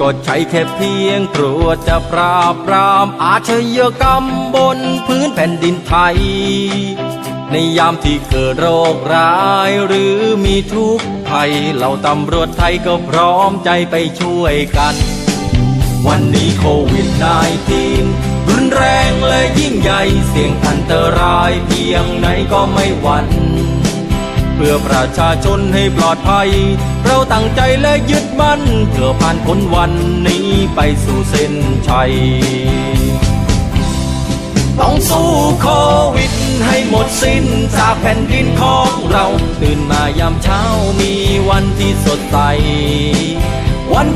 ก็ใช้แค่เพียงตรวจจะปราบปรามอาชญากรรมบนพื้นแผ่นดินไทย ในยามที่เกิดโรคร้ายหรือมีทุกข์ภัยเหล่าตำรวจไทยก็พร้อมใจไปช่วยกัน วันนี้โควิด -19 รุนแรงและยิ่งใหญ่เสี่ยงอันตรายเพียงไหนก็ไม่หวั่น พื่อประชาชนให้ปลอดภัย เราตั้งใจและยึดมั่น เพื่อผ่านพ้นวันนี้ไปสู่เส้นชัย ต้องสู้โควิดให้หมดสิ้นจากแผ่นดินของเรา ตื่นมายามเช้ามีวันที่สดใสวัน